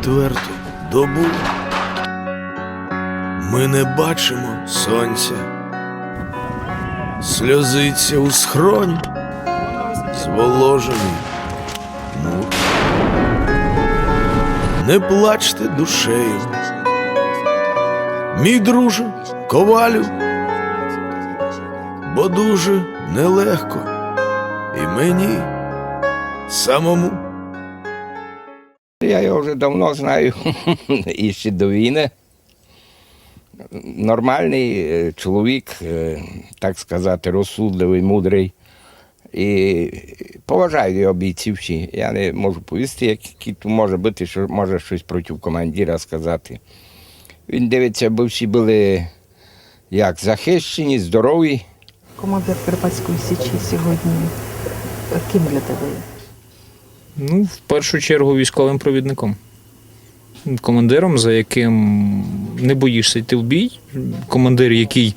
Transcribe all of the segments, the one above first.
четверту добу ми не бачимо сонця, сльозиться у схронь, зволожений мур. Не плачте душею, мій друже, ковалю, бо дуже нелегко і мені самому. Я його вже давно знаю і ще до війни. Нормальний е, чоловік, е, так сказати, розсудливий, мудрий. І поважаю його бійців всі. Я не можу повісти, який тут може бути, що може щось проти командира сказати. Він дивиться, аби всі були як захищені, здорові. Командир Карпатської Січі сьогодні ким для тебе? Ну, в першу чергу військовим провідником. Командиром, за яким не боїшся йти в бій. Командир, який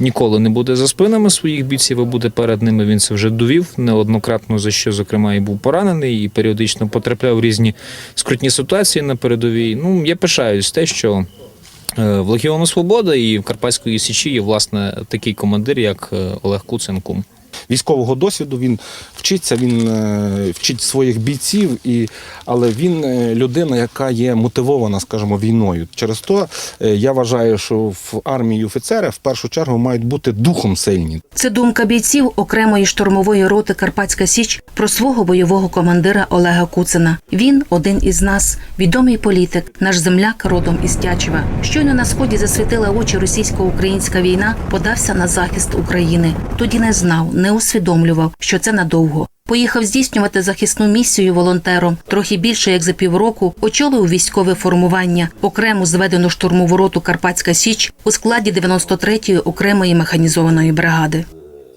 ніколи не буде за спинами своїх бійців, а буде перед ними. Він це вже довів неоднократно, за що, зокрема, і був поранений, і періодично потрапляв в різні скрутні ситуації на передовій. Ну, я пишаюсь те, що е, в Легіону Свобода і в Карпатської Січі є, власне, такий командир, як е, Олег Куцин Кум. Військового досвіду. Він вчиться, він е, вчить своїх бійців, і, але він е, людина, яка є мотивована, скажімо, війною. Через то е, я вважаю, що в армії офіцери в першу чергу мають бути духом сильні. Це думка бійців окремої штурмової роти Карпатська Січ про свого бойового командира Олега Куцина. Він один із нас, відомий політик, наш земляк родом із Тячева. Щойно на сході засвітила очі російсько-українська війна, подався на захист України. Тоді не знав, не усвідомлював, що це надовго. Поїхав здійснювати захисну місію волонтером. Трохи більше як за півроку очолив військове формування, окрему зведену штурмову роту Карпатська Січ у складі 93-ї окремої механізованої бригади.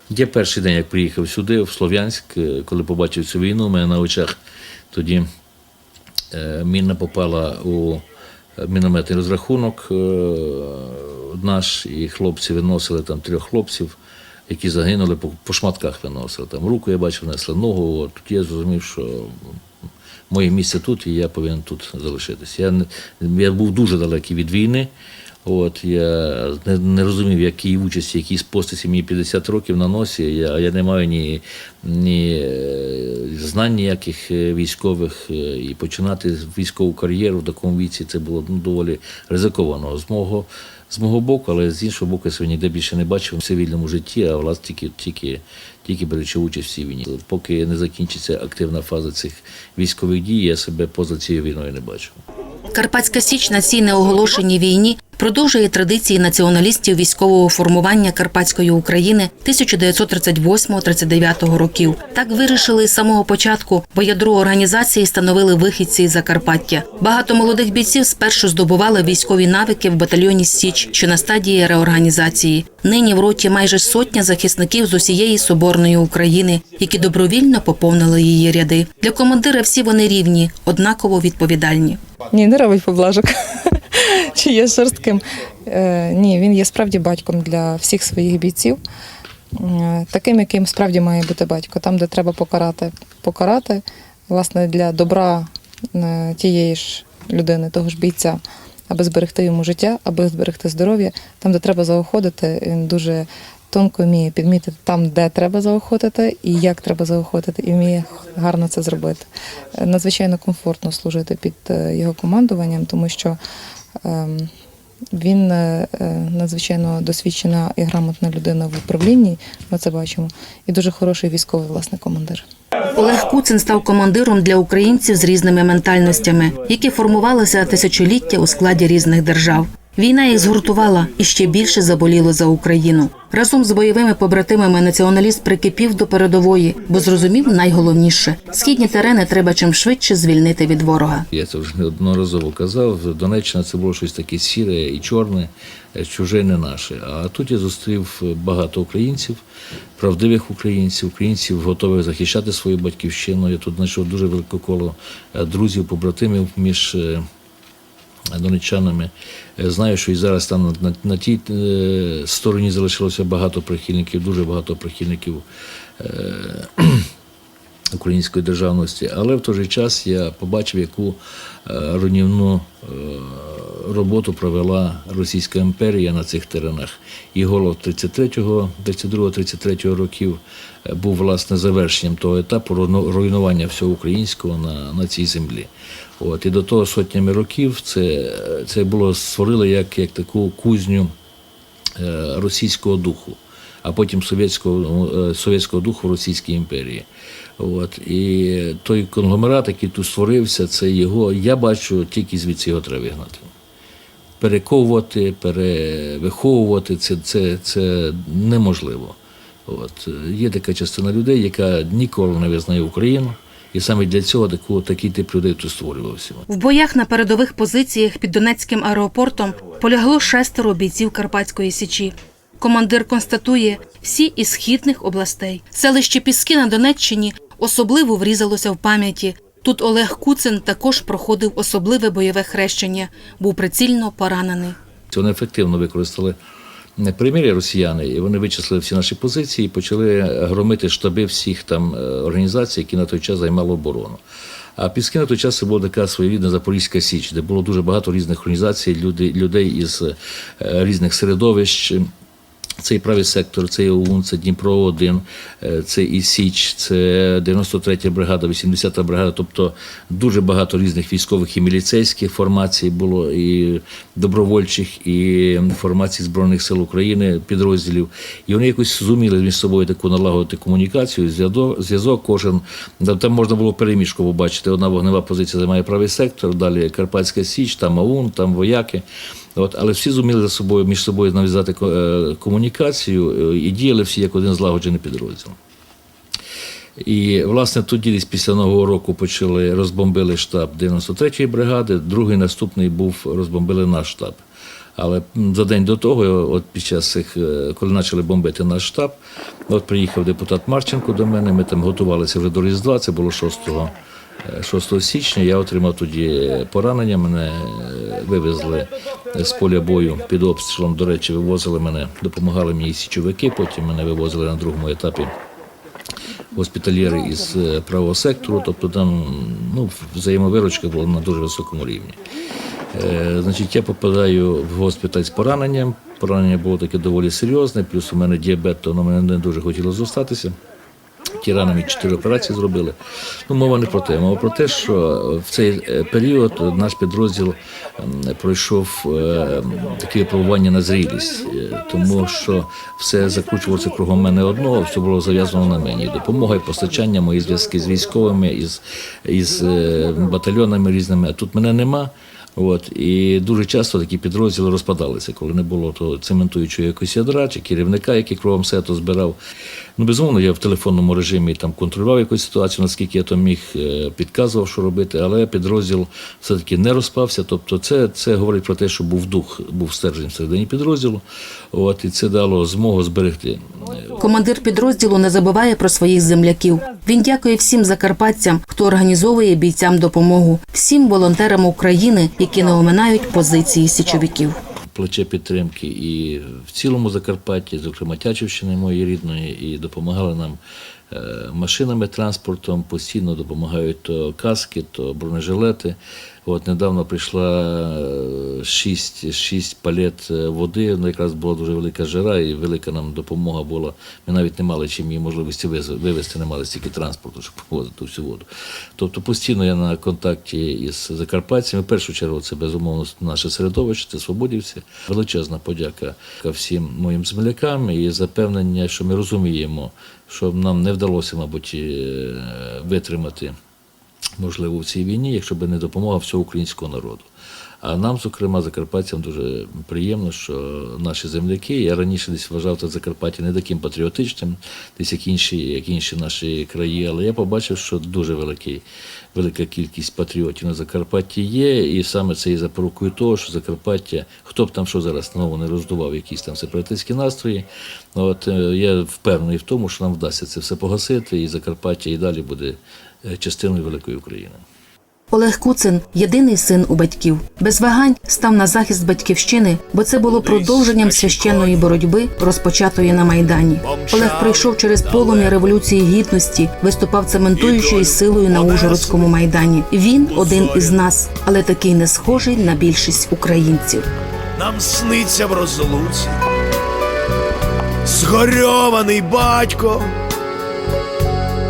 Я перший день, як приїхав сюди, в Слов'янськ, е, коли побачив цю війну, у мене на очах тоді е, міна попала у е, мінометний розрахунок наш, і хлопці виносили там трьох хлопців, які загинули, по, по шматках виносили. Там руку я бачив, внесли ногу. Тут я зрозумів, що моє місце тут, і я повинен тут залишитися. Я, я був дуже далекий від війни. От, я не, не розумів, якій участі, якій постаті мені 50 років на носі. Я, я не маю ні, ні е, знань ніяких е, військових. е, І починати військову кар'єру в такому віці це було ну, доволі ризиковано з мого, з мого боку, але з іншого боку, я себе ніде більше не бачив в цивільному житті, а власне тільки, тільки, тільки беручи участь в цій війні. Поки не закінчиться активна фаза цих військових дій, я себе поза цією війною не бачу. Карпатська Січ на цій неоголошеній війні продовжує традиції націоналістів військового формування Карпатської України 1938-39 років. Так вирішили з самого початку, бо ядро організації становили вихідці із Закарпаття. Багато молодих бійців спершу здобували військові навики в батальйоні Січ, що на стадії реорганізації. Нині в роті майже сотня захисників з усієї соборної України, які добровільно поповнили її ряди. Для командира всі вони рівні, однаково відповідальні. Ні, не робить поблажок. Чи є жорстким? Е, ні, він є справді батьком для всіх своїх бійців. Е, Таким, яким справді має бути батько. Там, де треба покарати, покарати, власне, для добра е, тієї ж людини, того ж бійця, аби зберегти йому життя, аби зберегти здоров'я. Там, де треба заохотити, він дуже тонко вміє підмітити там, де треба заохотити і як треба заохотити, і вміє гарно це зробити. Е, Надзвичайно комфортно служити під е, його командуванням, тому що ем, він е, надзвичайно досвідчена і грамотна людина в управлінні, ми це бачимо, і дуже хороший військовий власне командир. Олег Куцин став командиром для українців з різними ментальностями, які формувалися тисячоліття у складі різних держав. Війна їх згуртувала і ще більше заболіло за Україну. Разом з бойовими побратимами націоналіст прикипів до передової, бо зрозумів найголовніше: східні терени треба чим швидше звільнити від ворога. Я це вже неодноразово казав. Донеччина це було щось таке сіре і чорне, е, чуже не наше. А тут я зустрів багато українців, правдивих українців, українців готових захищати свою батьківщину. Я тут знайшов дуже велике коло е, друзів, побратимів між. Донеччанами. Е, Знаю, що і зараз там на, на, тій е, стороні залишилося багато прихильників, дуже багато прихильників е, української державності. Але в той же час я побачив, яку руйнівну роботу провела Російська імперія на цих теренах. І голод 33-го, 32-33 років е, був власне завершенням того етапу руйнування всього українського на, на цій землі. От, і до того сотнями років це, це було створили як, як таку кузню е, російського духу, а потім совєтського, е, совєтського духу в Російській імперії. От. І той конгломерат, який тут створився, це його, я бачу, тільки звідси його треба вигнати. Перековувати, перевиховувати це, це, це неможливо. От. Є така частина людей, яка ніколи не визнає Україну, і саме для цього таку, такий тип людей тут створювався. В боях на передових позиціях під Донецьким аеропортом полягло шестеро бійців Карпатської січі. Командир констатує, всі із східних областей. Селище Піски на Донеччині особливо врізалося в пам'яті. Тут Олег Куцин також проходив особливе бойове хрещення, був прицільно поранений. Вони ефективно використали примір'я росіяни, і вони вичислили всі наші позиції і почали громити штаби всіх там е, організацій, які на той час займали оборону. А Піски на той час це була така своєрідна Запорізька Січ, де було дуже багато різних організацій, людей із е, різних середовищ. Це і правий сектор, це і ОУН, це Дніпро 1 це і Січ, це 93-я бригада, 80-та бригада. Тобто дуже багато різних військових і міліцейських формацій було, і добровольчих, і формацій Збройних сил України, підрозділів. І вони якось зуміли між собою таку налагодити комунікацію, зв'язок, кожен. Там можна було переміжку побачити. Одна вогнева позиція займає правий сектор, далі Карпатська Січ, там АУН, там вояки. От, але всі зуміли за собою між собою нав'язати е, комунікацію е, і діяли всі як один злагоджений підрозділ. І, власне, тоді десь після Нового року почали розбомбили штаб 93-ї бригади, другий наступний був розбомбили наш штаб. Але за день до того, от під час цих, е, коли почали бомбити наш штаб, от приїхав депутат Марченко до мене. Ми там готувалися вже до Різдва, це було 6 Е, 6 січня я отримав тоді поранення. Мене е, вивезли з поля бою під обстрілом. До речі, вивозили мене, допомагали мені січовики. Потім мене вивозили на другому етапі госпітальєри із е, правого сектору. Тобто там ну, взаємовиручка була на дуже високому рівні. Е, Значить, я попадаю в госпіталь з пораненням. Поранення було таке доволі серйозне, плюс у мене діабет, то воно мене не дуже хотіло зостатися. Ті рани мені чотири операції зробили. Ну, мова не про те. Мова про те, що в цей е, період наш підрозділ пройшов е, таке випробування на зрілість, е, тому що все закручувалося кругом мене одного, все було зав'язано на мені. Допомога і постачання, мої зв'язки з військовими, із, із е, батальйонами різними. А тут мене нема. От і дуже часто такі підрозділи розпадалися, коли не було то цементуючого якогось ядра чи керівника, який кровом сету збирав. Ну, безумовно, я в телефонному режимі там контролював якусь ситуацію, наскільки я то міг, е, підказував, що робити, але підрозділ все-таки не розпався. Тобто, це, це говорить про те, що був дух, був стержень всередині підрозділу. От і це дало змогу зберегти Командир підрозділу не забуває про своїх земляків. Він дякує всім закарпатцям, хто організовує бійцям допомогу, всім волонтерам України, які не оминають позиції січовиків. Плече підтримки і в цілому Закарпатті, зокрема Тячівщини моєї рідної, і допомагали нам е, машинами, транспортом, постійно допомагають то каски, то бронежилети. От недавно прийшла е, шість, шість палет е, води, ну якраз була дуже велика жара і велика нам допомога була. Ми навіть не мали чим її можливості вивезти, не мали стільки транспорту, щоб повозити всю воду. Тобто постійно я на контакті із закарпатцями. В першу чергу це безумовно наше середовище, це свободівці. Величезна подяка всім моїм землякам і запевнення, що ми розуміємо, що нам не вдалося, мабуть, е, витримати можливо, в цій війні, якщо б не допомога всього українського народу. А нам, зокрема, закарпатцям дуже приємно, що наші земляки, я раніше десь вважав це Закарпаття не таким патріотичним, десь як інші, як інші наші краї, але я побачив, що дуже великий, велика кількість патріотів на Закарпатті є, і саме це і запорукою того, що Закарпаття, хто б там що зараз знову не роздував якісь там сепаратистські настрої, от е, я впевнений в тому, що нам вдасться це все погасити, і Закарпаття і далі буде частиною великої України. Олег Куцин єдиний син у батьків. Без вагань став на захист батьківщини, бо це було продовженням священної боротьби, розпочатої на майдані. Олег прийшов через полум'я революції гідності, виступав цементуючою силою на Ужгородському майдані. Він один із нас, але такий не схожий на більшість українців. Нам сниться в розлуці. Згорьований батько,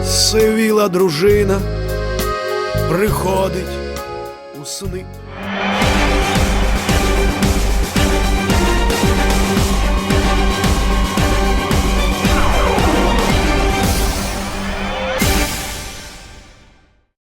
сивіла дружина приходить у сни.